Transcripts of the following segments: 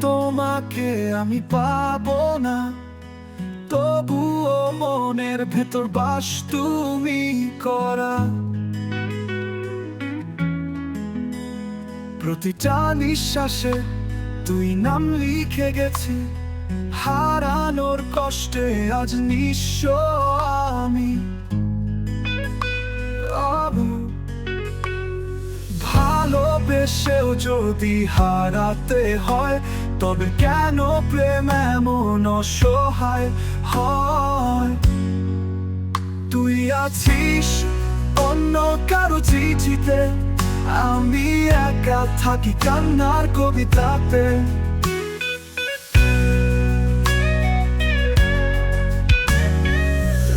তোমাকে আমি পাবো না। তবুও মনের ভেতর বাস তুমি করা। প্রতিটা নিঃশ্বাসে তুই নাম লিখে গেছি। হারানোর কষ্টে আজ নিঃস্ব আমি। ভালোবেসেও যদি হারাতে হয়, তবে কেন প্রেম এমন অসহায় হয়? তুই আছিস অন্য কারও চিঠিতে, আমি একা থাকি কান্নার কবিতাতে।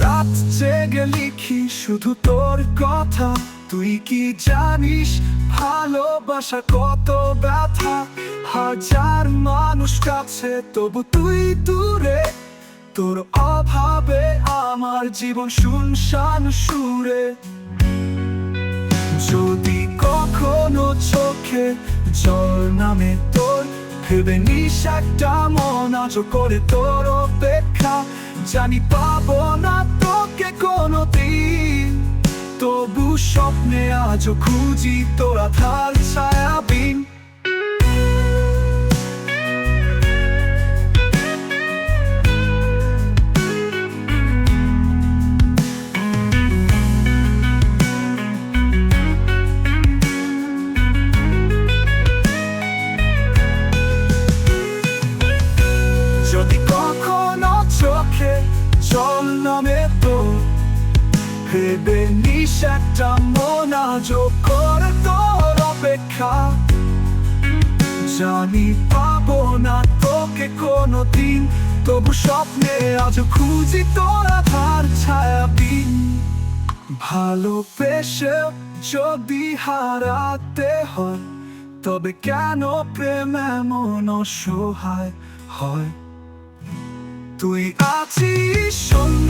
রাত জেগে লিখি শুধু তোর কথা, তুই কি জানিস ভালোবাসা কত ব্যথা, হাজার মানুষ কাছে, তবু তুই দূরে। তোর অভাবে আমার জীবন শুনশান সুরে। যদি কখনো চোখে জল নামে তোর, ভেবে নিস একটা মন আজ করে তোর অপেক্ষা। জানি পাবো তবু স্বপ্নে আজও খুঁজি তোরা থাল ছায়াবিন। যদি কখনো চোখে জল নামে ভেবে নিস একটা মন আজও করে তোর অপেক্ষা। জানি পাবো না তোকে কোনো দিন তবু স্বপ্নে আজ খুঁজি তোরা ধার ছায়া দিন ভালোবেসে যদি হারাতে হয়, তবে কেন প্রেম এমন অসহায় হয়? তুই আছিস শূন্য।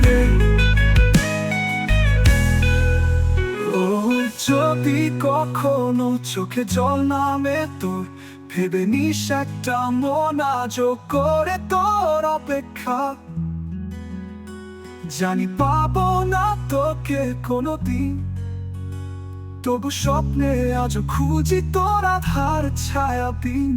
যদি কখনো চোখে জল নামে তোর, ভেবে নিস একটা মন আজও করে তোর অপেক্ষা। জানি পাব না তোকে কোনো দিন তবু স্বপ্নে আজ খুঁজি তোর আধার ছায়া দিন